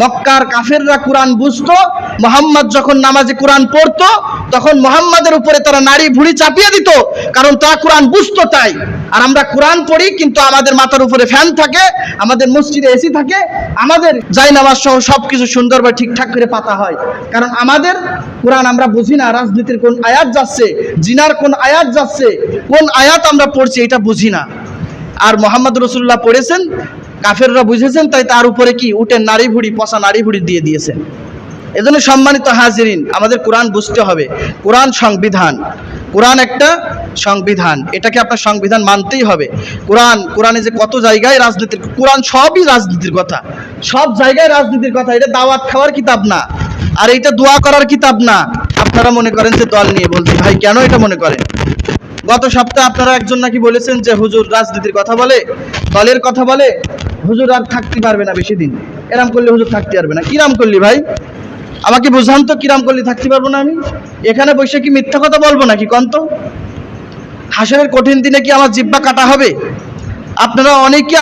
মক্কার কাফেররা কোরআন বুঝতো, মোহাম্মদ যখন নামাজে কোরআন পড়তো, তখন মোহাম্মদের উপরে তারা নারী ভুড়ি চাপিয়ে দিত, কারণ তারা কোরআন বুঝতো তাই। আর আমরা কোরআন পড়ি, কিন্তু আমাদের মাথার উপরে ফ্যান থাকে, আমাদের মসজিদে এসি থাকে, আমাদের যাই নামাজ সহ সব কিছু সুন্দরভাবে ঠিকঠাক করে পাতা হয়। কারণ আমাদের কোরআন আমরা বুঝি না, রাজনীতির কোন আয়াত যাচ্ছে, জিনার কোন আয়াত যাচ্ছে, কোন আয়াত আমরা পড়ছি এটা বুঝি না। আর মোহাম্মদ রসুল্লাহ পড়েছেন কাফেররা বুঝেছেন, তাই তার উপরে কি উঠে নারী ভুড়ি পচা নারী ভুড়ি দিয়ে দিয়েছেন এজন্য সম্মানিত হাজিরিন, আমাদের কোরআন বুঝতে হবে। কোরআন সংবিধান। কোরআন একটা সংবিধান। এটাকে আপনার সংবিধান মানতেই হবে। কোরআন, কোরআনে যে কত জায়গায় রাজনীতির, কোরআন সবই রাজনীতির কথা। সব জায়গায় রাজনীতির কথা। এটা দাওয়াত খাওয়ার কিতাব না। আর এটা দোয়া করার কিতাব না। আপনারা মনে করেন যে দল নিয়ে বলছি। ভাই, কেন এটা মনে করেন? গত সপ্তাহে আপনারা একজন নাকি বলেছেন যে হুজুর রাজনীতির কথা বলে, দলের কথা বলে। হুজুর আর থাকতে পারবে না বেশি দিন এরাম করলে হুজুর থাকতে পারবে না। কিরাম করলি ভাই? আমাকে বুঝান তো কিরাম করলে থাকতে পারব না আমি? এখানে বসে কি মিথ্যা কথা বলব নাকি কন্ত হাসরের কঠিন দিনে কি আমার জিব্বা কাটা হবে? আপনারা অনেকে